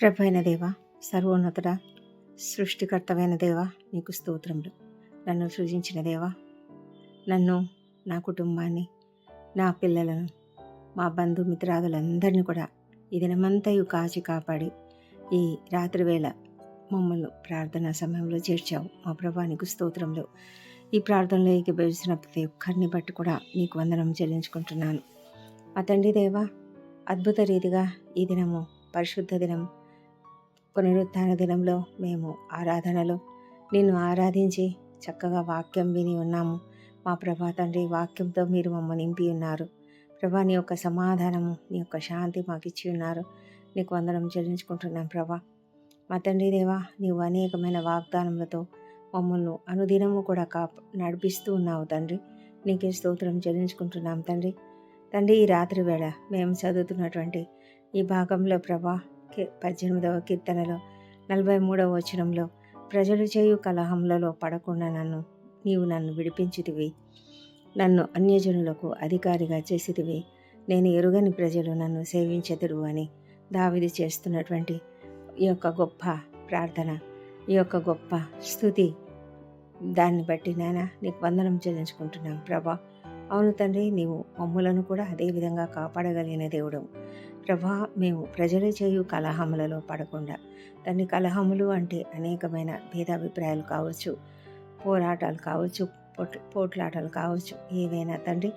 ప్రభు దేవ సర్వోన్నతుడ సృష్టికర్తమైన దేవ నీకు స్తోత్రములు. నన్ను సృజించిన దేవ నన్ను నా కుటుంబాన్ని నా పిల్లలను మా బంధుమిత్రాదులందరినీ కూడా ఈ దినమంతయు కాచి కాపాడి ఈ రాత్రివేళ మమ్మల్ని ప్రార్థనా సమయంలో చేర్చావు. మా ప్రభా నీకు స్తోత్రంలో ఈ ప్రార్థనలో ఏకీభవించిన ప్రతి ఒక్కరిని బట్టి కూడా నీకు వందనం చెల్లించుకుంటున్నాను. మా తండ్రి దేవ అద్భుత రీతిగా ఈ దినము పరిశుద్ధ దినం పునరుత్థాన దినంలో మేము ఆరాధనలో. నిన్ను ఆరాధించి చక్కగా వాక్యం విని ఉన్నాము. మా ప్రభా తండ్రి వాక్యంతో మీరు మమ్మల్ని నింపి ఉన్నారు. ప్రభా నీ యొక్క సమాధానము నీ యొక్క శాంతి మాకు ఇచ్చి ఉన్నారు. నీకు వందనం చెల్లించుకుంటున్నాం ప్రభా. మా తండ్రి దేవా నీవు అనేకమైన వాగ్దానములతో మమ్మల్ని అనుదినము కూడా కా నడిపిస్తూ ఉన్నావు తండ్రి. నీకే స్తోత్రం చెల్లించుకుంటున్నాం తండ్రి. తండ్రి ఈ రాత్రి వేళ మేము చదువుతున్నటువంటి ఈ భాగంలో ప్రభా పద్దెనిమిదవ కీర్తనలో నలభై మూడవ వచనంలో ప్రజలు చేయు కలహంలలో పడకుండా నన్ను నీవు నన్ను విడిపించితివి. నన్ను అన్యజనులకు అధికారిగా చేసితివి. నేను ఎరుగని ప్రజలు నన్ను సేవించెదరు అని దావిది చేస్తున్నటువంటి ఈ యొక్క గొప్ప ప్రార్థన ఈ యొక్క గొప్ప స్థుతి దాన్ని బట్టి నాయన నీకు వందనం చెల్లించుకుంటున్నాం. ప్రభా అవును తండ్రి నీవు మమ్ములను కూడా అదే విధంగా కాపాడగలిగిన దేవుడు. ప్రభా మేము ప్రజలు చేయు కలహములలో పడకుండా దాన్ని కలహములు అంటే అనేకమైన భేదాభిప్రాయాలు కావచ్చు పోరాటాలు కావచ్చు పోట్ పోట్లాటలు కావచ్చు ఏవైనా తండ్రి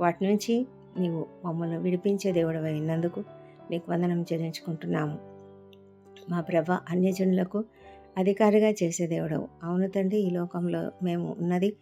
వాటి నుంచి నీవు మమ్మల్ని విడిపించే దేవుడు అయినందుకు నీకు వందనం చెల్లించుకుంటున్నాము. మా ప్రభ అన్యజనులకు అధికారిగా చేసే దేవుడవు. అవును తండ్రి ఈ లోకంలో మేము ఉన్నది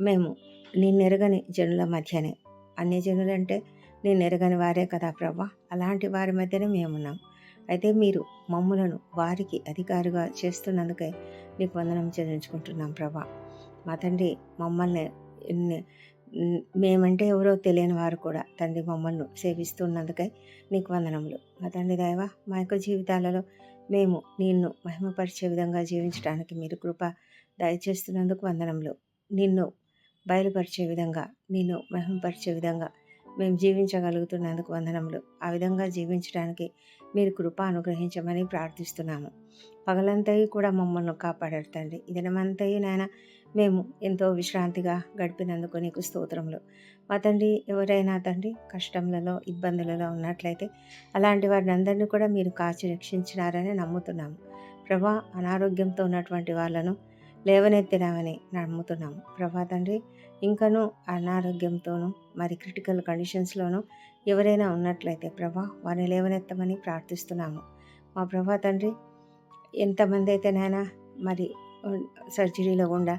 మేము నిన్నెరగని జనుల మధ్యనే. అన్యజనులంటే నేను ఎరగని వారే కదా ప్రభా అలాంటి వారి మధ్యనే మేమున్నాం. అయితే మీరు మమ్ములను వారికి అధికారిగా చేస్తున్నందుకే నీకు వందనం చెల్లించుకుంటున్నాం ప్రభా మా తండ్రి మమ్మల్ని మేమంటే ఎవరో తెలియని వారు కూడా తండ్రి మమ్మల్ని సేవిస్తున్నందుకై నీకు వందనములు. మా తండ్రి దైవ మా యొక్క జీవితాలలో మేము నిన్ను మహిమపరిచే విధంగా జీవించడానికి మీరు కృప దయచేస్తున్నందుకు వందనములు. నిన్ను బయలుపరిచే విధంగా నిన్ను మహిమపరిచే విధంగా మేము జీవించగలుగుతున్నందుకు వందనములు. ఆ విధంగా జీవించడానికి మీరు కృప అనుగ్రహించమని ప్రార్థిస్తున్నాము. పగలంతయు కూడా మమ్మల్ని కాపాడారు తండ్రి. దినమంతయు నాయన మేము ఎంతో విశ్రాంతిగా గడిపినందుకు నీకు స్తోత్రములు. మా తండ్రి ఎవరైనా తండ్రి కష్టములలో ఇబ్బందులలో ఉన్నట్లయితే అలాంటి వారిని అందరినీ కూడా మీరు కాచి రక్షించినారని నమ్ముతున్నాము. ప్రభా అనారోగ్యంతో ఉన్నటువంటి వాళ్ళను లేవనెత్తినామని నమ్ముతున్నాము. ప్రభా తండ్రి ఇంకనూ అనారోగ్యంతోనూ మరి క్రిటికల్ కండిషన్స్లోనూ ఎవరైనా ఉన్నట్లయితే ప్రభా వారిని లేవనెత్తమని ప్రార్థిస్తున్నాము. మా ప్రభా తండ్రి ఎంతమంది అయితే నాయన మరి సర్జరీలో గుండా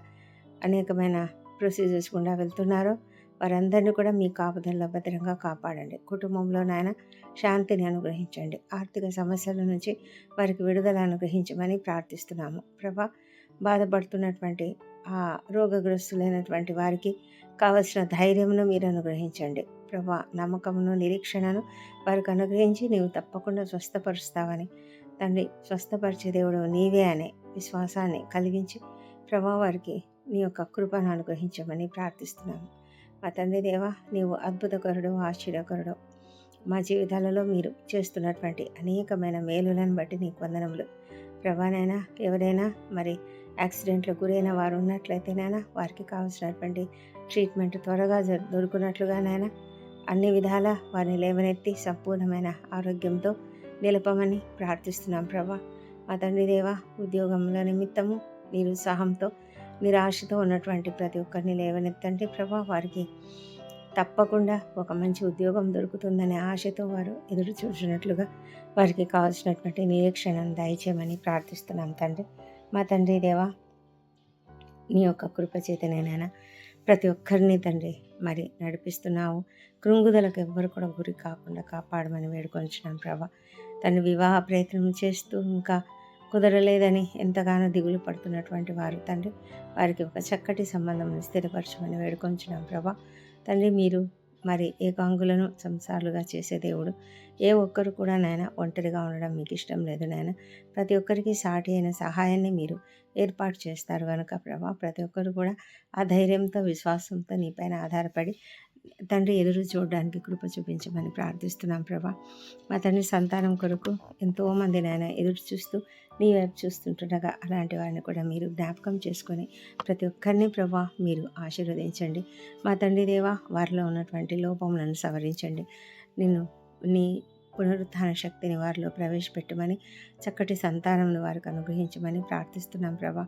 అనేకమైన ప్రొసీజర్స్ గుండా వెళ్తున్నారో వారందరినీ కూడా మీ కాపుదల్లో భద్రంగా కాపాడండి. కుటుంబంలో నాయన శాంతిని అనుగ్రహించండి. ఆర్థిక సమస్యల నుంచి వారికి విడుదల అనుగ్రహించమని ప్రార్థిస్తున్నాము. ప్రభా బాధపడుతున్నటువంటి ఆ రోగగ్రస్తులైనటువంటి వారికి కావలసిన ధైర్యమును మీరు అనుగ్రహించండి. ప్రభా నమ్మకమును నిరీక్షణను వారికి అనుగ్రహించి నీవు తప్పకుండా స్వస్థపరుస్తావని తండ్రి స్వస్థపరిచే దేవుడు నీవే అనే విశ్వాసాన్ని కలిగించి ప్రభా వారికి నీ యొక్క కృపను అనుగ్రహించమని ప్రార్థిస్తున్నాము. మా తండ్రి దేవా నీవు అద్భుతకరుడు ఆశ్చర్యకరుడు. మా జీవితాలలో మీరు చేస్తున్నటువంటి అనేకమైన మేలులను బట్టి నీకు వందనములు. ప్రభానైనా ఎవరైనా మరి యాక్సిడెంట్లో గురైన వారు ఉన్నట్లయితే నాయన వారికి కావాల్సినటువంటి ట్రీట్మెంట్ త్వరగా జ- నాయన అన్ని విధాల వారిని లేవనెత్తి సంపూర్ణమైన ఆరోగ్యంతో నిలపమని ప్రార్థిస్తున్నాం ప్రభా. మా తండ్రి దేవ ఉద్యోగముల నిమిత్తము నిరుత్సాహంతో నిరాశతో ఉన్నటువంటి ప్రతి ఒక్కరిని లేవనెత్తండి ప్రభా. వారికి తప్పకుండా ఒక మంచి ఉద్యోగం దొరుకుతుందనే ఆశతో వారు ఎదురు చూసినట్లుగా వారికి కావాల్సినటువంటి నిరీక్షణను దయచేయమని ప్రార్థిస్తున్నాం తండ్రి. మా తండ్రి దేవా నీ యొక్క కృపచేతనైనా ప్రతి ఒక్కరిని తండ్రి మరి నడిపిస్తున్నావు. కృంగుదలకు ఎవ్వరు కూడా గురి కాకుండా కాపాడమని వేడుకొంచున్నాం ప్రభా. తను వివాహ ప్రయత్నం చేస్తూ ఇంకా కుదరలేదని ఎంతగానో దిగులు పడుతున్నటువంటి వారు తండ్రి. వారికి ఒక చక్కటి సంబంధం స్థిరపరచమని వేడుకొంచున్నాం ప్రభా. తండ్రి మీరు మరి ఏకాంగులను సంసారులుగా చేసే దేవుడు. ఏ ఒక్కరు కూడా నాయన ఒంటరిగా ఉండడం మీకు ఇష్టం లేదు నాయన. ప్రతి ఒక్కరికి సాటి అయిన సహాయాన్ని మీరు ఏర్పాటు చేస్తారు కనుక ప్రభా. ప్రతి ఒక్కరు కూడా ఆ ధైర్యంతో విశ్వాసంతో నీపైన ఆధారపడి తండ్రి ఎదురు చూడడానికి కృప చూపించమని ప్రార్థిస్తున్నాం ప్రభా. మా తండ్రి సంతానం కొరకు ఎంతోమంది నాయన ఎదురు చూస్తూ నీ వైపు చూస్తుంటుండగా అలాంటి వారిని కూడా మీరు జ్ఞాపకం చేసుకొని ప్రతి ఒక్కరిని ప్రభా మీరు ఆశీర్వదించండి. మా తండ్రి దేవా వారిలో ఉన్నటువంటి లోపములను సవరించండి. నిన్ను నీ పునరుత్థాన శక్తిని వారిలో ప్రవేశపెట్టమని చక్కటి సంతానంను వారికి అనుగ్రహించమని ప్రార్థిస్తున్నాం ప్రభా.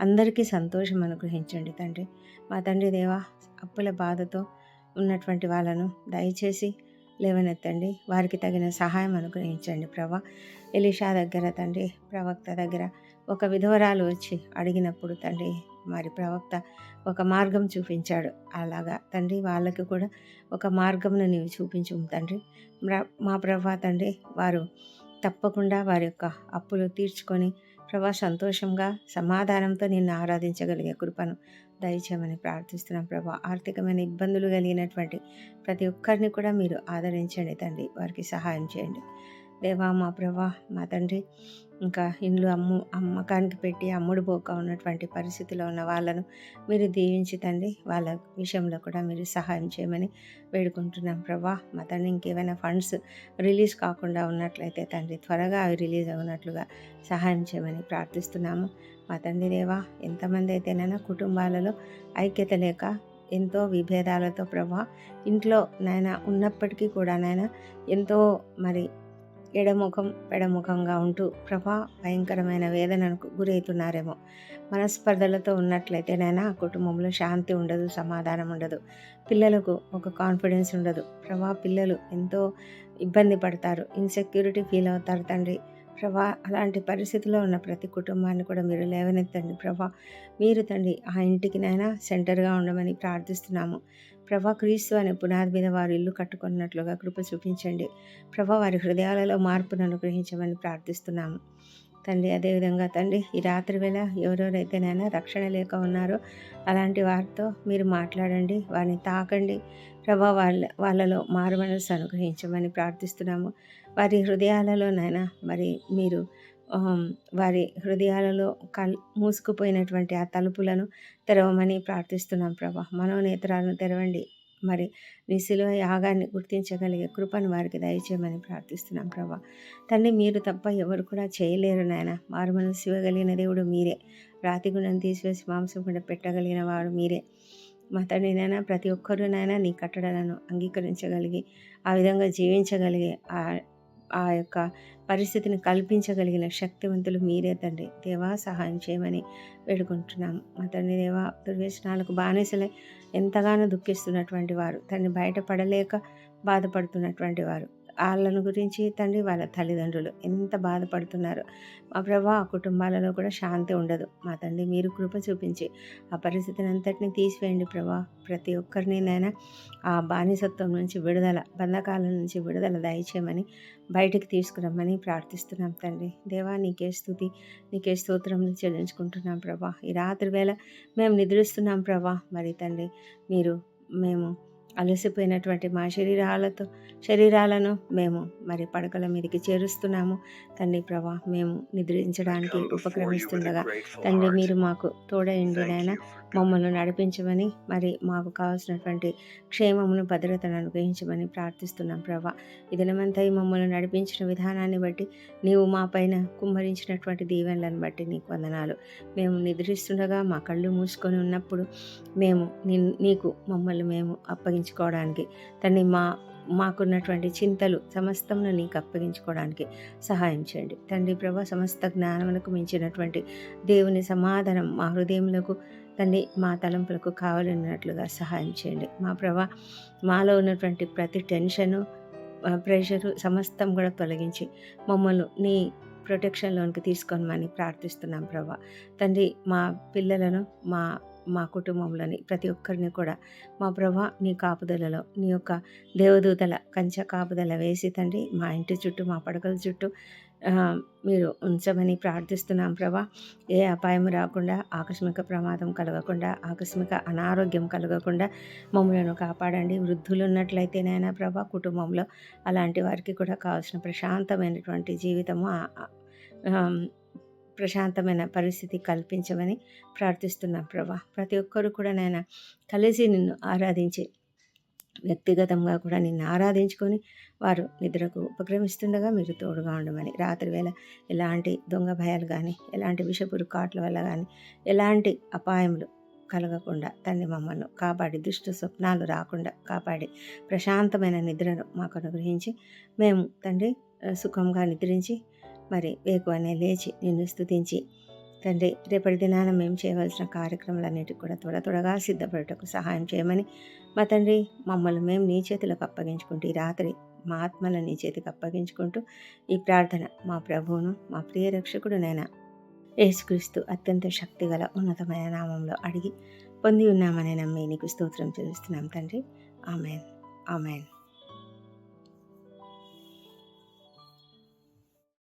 అందరికీ సంతోషం అనుగ్రహించండి తండ్రి. మా తండ్రి దేవా అప్పుల బాధతో ఉన్నటువంటి వాళ్ళను దయచేసి లేవనెత్తండి. వారికి తగిన సహాయం అనుగ్రహించండి ప్రభా. ఎలిషా దగ్గర తండ్రి ప్రవక్త దగ్గర ఒక విధవరాలు వచ్చి అడిగినప్పుడు తండ్రి మరి ప్రవక్త ఒక మార్గం చూపించాడు. అలాగా తండ్రి వాళ్ళకి కూడా ఒక మార్గంను నీవు చూపించు తండ్రి. మా ప్రభా తండ్రి వారు తప్పకుండా వారి యొక్క అప్పులు తీర్చుకొని ప్రభా సంతోషంగా సమాధానంతో నిన్ను ఆరాధించగలిగే కృపను దయచేయమని ప్రార్థిస్తున్నాం ప్రభా. ఆర్థికమైన ఇబ్బందులు కలిగినటువంటి ప్రతి ఒక్కరిని కూడా మీరు ఆదరించండి తండ్రి. వారికి సహాయం చేయండి. దేవా మా ప్రభా మా తండ్రి ఇంకా ఇండ్లు అమ్ము అమ్మకానికి పెట్టి అమ్ముడు పోక ఉన్నటువంటి పరిస్థితిలో ఉన్న వాళ్ళను మీరు దీవించి తండ్రి వాళ్ళ విషయంలో కూడా మీరు సహాయం చేయమని వేడుకుంటున్నాం ప్రభా. మా తండ్రి ఇంకేమైనా ఫండ్స్ రిలీజ్ కాకుండా ఉన్నట్లయితే తండ్రి త్వరగా అవి రిలీజ్ అవునట్లుగా సహాయం చేయమని ప్రార్థిస్తున్నాము. మా తండ్రి దేవా ఎంతమంది అయితేనైనా కుటుంబాలలో ఐక్యత లేక ఎంతో విభేదాలతో ప్రభా ఇంట్లో నాయన ఉన్నప్పటికీ కూడా నాయన ఎంతో మరి ఎడముఖం పెడముఖంగా ఉంటూ ప్రభా భయంకరమైన వేదనకు గురవుతున్నారేమో. మనస్పర్ధలతో ఉన్నట్లయితే నైనా కుటుంబంలో శాంతి ఉండదు సమాధానం ఉండదు. పిల్లలకు ఒక కాన్ఫిడెన్స్ ఉండదు. ప్రభా పిల్లలు ఎంతో ఇబ్బంది పడతారు ఇన్సెక్యూరిటీ ఫీల్ అవుతారు తండ్రి. ప్రభా అలాంటి పరిస్థితిలో ఉన్న ప్రతి కుటుంబాన్ని కూడా మీరు లేవనెత్తండి ప్రభా. మీరు తండ్రి ఆ ఇంటికి నైనా సెంటర్గా ఉండమని ప్రార్థిస్తున్నాము. ప్రభా క్రీస్తు అనే పునాది మీద వారు ఇల్లు కట్టుకున్నట్లుగా కృప చూపించండి. ప్రభా వారి హృదయాలలో మార్పును అనుగ్రహించమని ప్రార్థిస్తున్నాము. తండ్రి అదేవిధంగా తండ్రి ఈ రాత్రి వేళ ఎవరెవరైతేనైనా రక్షణ లేక ఉన్నారో అలాంటి వారితో మీరు మాట్లాడండి వారిని తాకండి. ప్రభా వాళ్ళ వాళ్ళలో మారు మనసు అనుగ్రహించమని ప్రార్థిస్తున్నాము. వారి హృదయాలలో నైనా మరి మీరు వారి హృదయాలలో కల్ మూసుకుపోయినటువంటి ఆ తలుపులను తెరవమని ప్రార్థిస్తున్నాం ప్రభా. మనోనేత్రాలను తెరవండి. మరి నీ సిలువ యాగాన్ని గుర్తించగలిగే కృపను వారికి దయచేయమని ప్రార్థిస్తున్నాం ప్రభా. తండ్రి మీరు తప్ప ఎవరు కూడా చేయలేరు నాయన. వారు మనసు ఇవ్వగలిగిన దేవుడు మీరే. రాతి గుణం తీసివేసి మాంసం కూడా పెట్టగలిగిన వాడు మీరే. మా తండ్రి ప్రతి ఒక్కరూ నీ కట్టడలను అంగీకరించగలిగి ఆ విధంగా జీవించగలిగే ఆ ఆ యొక్క పరిస్థితిని కల్పించగలిగిన శక్తివంతులు మీరే తండ్రి. దేవా సహాయం చేయమని వేడుకుంటున్నాము. మా తండ్రి దేవా దుర్వ్యసనాలకు బానిసలై ఎంతగానో దుఃఖిస్తున్నటువంటి వారు. తన్ని బయటపడలేక బాధపడుతున్నటువంటి వారు. వాళ్ళను గురించి తండ్రి వాళ్ళ తల్లిదండ్రులు ఎంత బాధపడుతున్నారు. మా ప్రభా ఆ కుటుంబాలలో కూడా శాంతి ఉండదు. మా తండ్రి మీరు కృప చూపించి ఆ పరిస్థితిని అంతటిని తీసివేయండి ప్రభా. ప్రతి ఒక్కరిని నైనా ఆ బానిసత్వం నుంచి విడుదల బంధకాల నుంచి విడుదల దయచేయమని బయటికి తీసుకురమ్మని ప్రార్థిస్తున్నాం తండ్రి. దేవా నీకే స్థుతి నీకే స్తోత్రం చెల్లించుకుంటున్నాం ప్రభా. ఈ రాత్రి వేళ మేము నిద్రిస్తున్నాం ప్రభా. మరి తండ్రి మీరు మేము అలసిపోయినటువంటి మా శరీరాలతో శరీరాలను మేము మరి పడకల మీదకి చేరుస్తున్నాము. తండ్రి ప్రభా మేము నిద్రించడానికి ఉపక్రమిస్తుండగా తండ్రి మీరు మాకు తోడైండి నాయన మమ్మల్ని నడిపించమని మరి మాకు కావాల్సినటువంటి క్షేమమును భద్రతను అనుగ్రహించమని ప్రార్థిస్తున్నాం ప్రభా. ఇదనమంతా మమ్మల్ని నడిపించిన విధానాన్ని బట్టి నీవు మా పైన కుమ్మరించినటువంటి దీవెనలను బట్టి నీకు వందనాలు. మేము నిద్రిస్తుండగా మా కళ్ళు మూసుకొని ఉన్నప్పుడు మేము నీకు మమ్మల్ని మేము అప్పగించుకోవడానికి తండ్రి మా మాకున్నటువంటి చింతలు సమస్తమును నీకు అప్పగించుకోవడానికి సహాయం చేయండి. తండ్రి ప్రభా సమస్త జ్ఞానములకు మించినటువంటి దేవుని సమాధానం మా హృదయములకు తండ్రి మా తలంపులకు కావాలన్నట్లుగా సహాయం చేయండి. మా ప్రభా మాలో ఉన్నటువంటి ప్రతి టెన్షను ప్రెషరు సమస్తం కూడా తొలగించి మమ్మల్ని నీ ప్రొటెక్షన్లోనికి తీసుకోమని ప్రార్థిస్తున్నాం ప్రభా. తండ్రి మా పిల్లలను మా మా కుటుంబంలోని ప్రతి ఒక్కరిని కూడా మా ప్రభా నీ కాపుదలలో నీ యొక్క దేవదూతల కంచె కాపుదల వేసి తండ్రి మా ఇంటి చుట్టూ మా పడకల చుట్టూ మీరు ఉంచమని ప్రార్థిస్తున్నాం ప్రభా. ఏ అపాయం రాకుండా ఆకస్మిక ప్రమాదం కలగకుండా ఆకస్మిక అనారోగ్యం కలగకుండా మమ్మలను కాపాడండి. వృద్ధులు ఉన్నట్లయితేనైనా ప్రభా కుటుంబంలో అలాంటి వారికి కూడా కావాల్సిన ప్రశాంతమైనటువంటి జీవితము ప్రశాంతమైన పరిస్థితి కల్పించమని ప్రార్థిస్తున్నాం ప్రభా. ప్రతి ఒక్కరు కూడా నాయన కలిసి నిన్ను ఆరాధించి వ్యక్తిగతంగా కూడా నిన్ను ఆరాధించుకొని వారు నిద్రకు ఉపక్రమిస్తుండగా మీరు తోడుగా ఉండమని. రాత్రి వేళ ఎలాంటి దొంగ భయాలు కానీ ఎలాంటి విషపురు కాట్ల వల్ల కానీ ఎలాంటి అపాయములు కలగకుండా తండ్రి మమ్మల్ని కాపాడి దుష్ట స్వప్నాలు రాకుండా కాపాడి ప్రశాంతమైన నిద్రను మాకు అనుగ్రహించి మేము తండ్రి సుఖంగా నిద్రించి మరి వేకువనే లేచి నిన్ను స్థుతించి తండ్రి రేపటి దినాన మేము చేయవలసిన కార్యక్రమాలన్నిటికీ కూడా త్వర త్వరగా సిద్ధపడటకు సహాయం చేయమని మా తండ్రి మమ్మల్ని మేము నీ చేతులకు అప్పగించుకుంటూ ఈ రాత్రి మా ఆత్మలను నీ చేతికి అప్పగించుకుంటూ ఈ ప్రార్థన మా ప్రభువును మా ప్రియ రక్షకుడునైనా యేసుక్రీస్తు అత్యంత శక్తిగల ఉన్నతమైన నామంలో అడిగి పొంది ఉన్నామని నమ్మి నీకు స్తోత్రం చెల్లిస్తున్నాం తండ్రి. ఆమెన్. ఆమెన్.